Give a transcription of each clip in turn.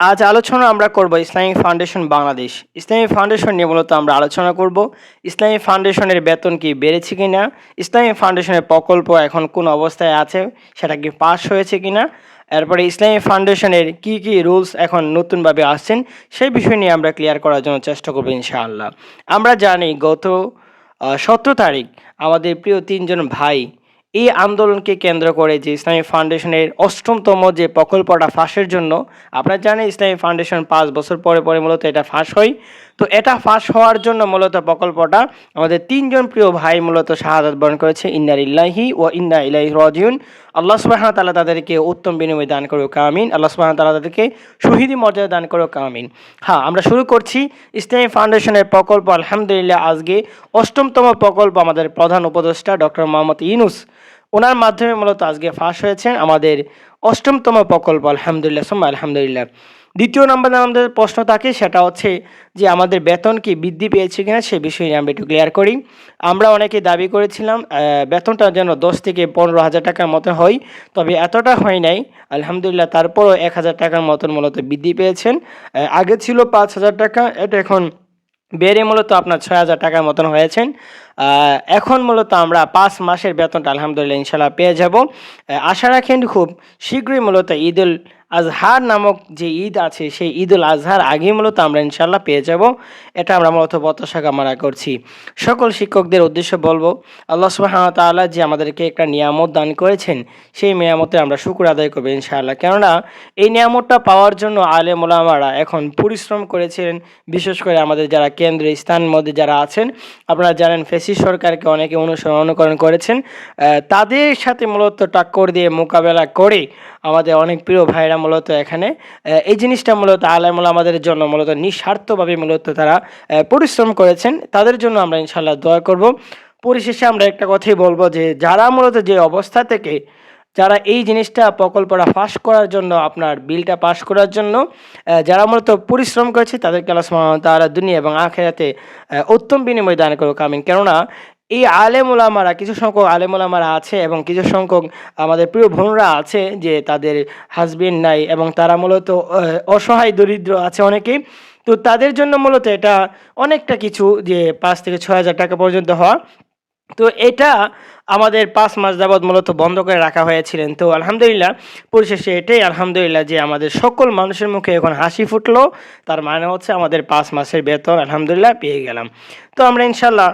আজ আলোচনা আমরা করব Islamic foundation Bangladesh. Islamic foundation নিয়ে মূলত আমরা আলোচনা করব, ইসলামিক ফাউন্ডেশনের বেতন কি বেড়েছে কিনা, ইসলামিক ফাউন্ডেশনের প্রকল্প এখন কোন অবস্থায় আছে, সেটা কি পাস হয়েছে কিনা, এরপরে ইসলামিক ফাউন্ডেশনের কি কি রুলস এখন নতুনভাবে আসছেন, সেই বিষয় নিয়ে আমরা ক্লিয়ার করার জন্য চেষ্টা করব ইনশাআল্লাহ। আমরা জানি গত সতেরো তারিখ আমাদের প্রিয় তিনজন ভাই এই আন্দোলনকে কেন্দ্র করে যে ইসলামী ফাউন্ডেশনের অষ্টমতম যে প্রকল্পটা ফাঁসের জন্য, আপনারা জানেন ইসলামী ফাউন্ডেশন পাঁচ বছর পরে পরে মূলত এটা ফাঁস হয়। তো এটা ফাঁস হওয়ার জন্য মূলত প্রকল্পটা আমাদের তিনজন প্রিয় ভাই মূলত শাহাদাত বরণ করেছে ইন্নার ইল্লাহি ও ইন্না ইলাহি রাজিউন। আল্লাহ সুবাহ তালা তাদেরকে উত্তম বিনিময় দান করুক কামিন আল্লাহ সুবাহ তালা তাদেরকে শহীদি মর্যাদা দান করুক কামিন হ্যাঁ আমরা শুরু করছি ইসলামী ফাউন্ডেশনের প্রকল্প। আলহামদুলিল্লাহ, আজকে অষ্টমতম প্রকল্প আমাদের প্রধান উপদেষ্টা ডক্টর মোহাম্মদ ইনুস ওনার মাধ্যমে মূলত আজকে ফাঁস হয়েছেন আমাদের অষ্টমতম প্রকল্প, আলহামদুলিল্লাহ, সোম্মা আলহামদুলিল্লাহ। দ্বিতীয় নম্বর আমাদের প্রশ্ন থাকে, সেটা হচ্ছে যে আমাদের বেতন কি বৃদ্ধি পেয়েছে কিনা, সে বিষয়ে আমরা একটু ক্লিয়ার করি। আমরা অনেকে দাবি করেছিলাম বেতনটা যেন দশ থেকে পনেরো হাজার টাকার মতো হয়, তবে এতটা হয় নাই। আলহামদুলিল্লাহ, তারপরও এক হাজার টাকার মতন মূলত বৃদ্ধি পেয়েছেন। আগে ছিল পাঁচ হাজার টাকা, এটা এখন বেড়ে মূলত আপনার ছয় হাজার টাকার মতন হয়েছেন। এখন মূলত আমরা পাঁচ মাসের বেতনটা আলহামদুলিল্লাহ ইনশাল্লাহ পেয়ে যাব। আশা রাখেন খুব শীঘ্রই মূলত ঈদুল আজহার নামক যে ঈদ আছে, সেই ঈদ উল আজহার আগেই মূলত আমরা ইনশাল্লাহ পেয়ে যাব। এটা আমরা মূলত প্রত্যাশা কামনা করছি। সকল শিক্ষকদের উদ্দেশ্য বলব, আল্লাহ সুবাহতাল্লাহ যে আমাদেরকে একটা নিয়ামত দান করেছেন, সেই নিয়ামতে আমরা শুকুর আদায় করব ইনশাআল্লাহ। কেননা, এই নিয়ামতটা পাওয়ার জন্য আলে মোলামারা এখন পরিশ্রম করেছিলেন বিশেষ করে আমাদের যারা কেন্দ্রীয় স্থান মধ্যে যারা আছেন, আপনারা জানেন ফেসি সরকারকে অনেকে অনুসরণ, অনুকরণ করেছেন। তাদের সাথে মূলত টাক্কর দিয়ে মোকাবেলা করে আমাদের অনেক প্রিয় ভাইরা মূলত এখানে এই জিনিসটা মূলত আলামুল আমাদের জন্য মূলত নিঃস্বার্থভাবে মূলত তারা পরিশ্রম করেছেন। তাদের জন্য আমরা ইনশাল্লাহ দোয়া করব। পরিশেষে আমরা একটা কথাই বলব যে, যারা মূলত যে অবস্থা থেকে, যারা এই জিনিসটা প্রকল্পটা পাস করার জন্য, আপনার বিলটা পাস করার জন্য যারা মূলত পরিশ্রম করেছে, তাদেরকে আল্লাহ তারা দুনিয়া এবং আখেরাতে উত্তম বিনিময় দান করুক, আমিন। কেননা এই আলেমুলামারা কিছু সংখ্যক আলেমুলামারা আছে এবং কিছু সংখ্যক আমাদের প্রিয় বোনরা আছে যে তাদের হাজবেন্ড নাই এবং তারা মূলত অসহায়, দরিদ্র আছে অনেকেই। তো তাদের জন্য মূলত এটা অনেকটা কিছু যে পাঁচ থেকে ছ হাজার টাকা পর্যন্ত হওয়া। তো এটা আমাদের পাঁচ মাস যাবৎ মূলত বন্ধ করে রাখা হয়েছিলেন। তো আলহামদুলিল্লাহ, পরিশেষে এটাই আলহামদুলিল্লাহ যে আমাদের সকল মানুষের মুখে এখন হাসি ফুটলো। তার মানে হচ্ছে আমাদের পাঁচ মাসের বেতন আলহামদুলিল্লাহ পেয়ে গেলাম। তো আমরা ইনশাল্লাহ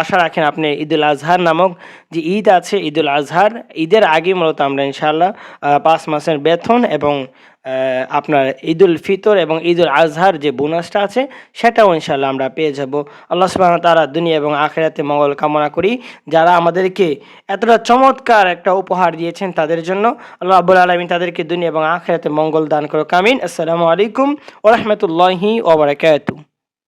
আশা রাখেন আপনি ঈদুল আজহার নামক যে ঈদ আছে, ঈদুল আজহার, ঈদের আগে মূলত আমরা ইনশাল্লাহ পাঁচ মাসের বেতন এবং আপনার ঈদুল ফিতর এবং ঈদুল আজহার যে বোনাসটা আছে, সেটাও ইনশাল্লাহ আমরা পেয়ে যাব। আল্লাহ সুবাহ তারা দুনিয়া এবং আখেরাতে মঙ্গল কামনা করি। যারা আমাদেরকে এতটা চমৎকার একটা উপহার দিয়েছেন তাদের জন্য। আল্লাহ আবুল আলমিন তাদেরকে দুনিয়া এবং আখেরাতে মঙ্গল দান করো কামিন আসসালামু আলাইকুম ওরহমতুল্লাহি ওবরাকাতু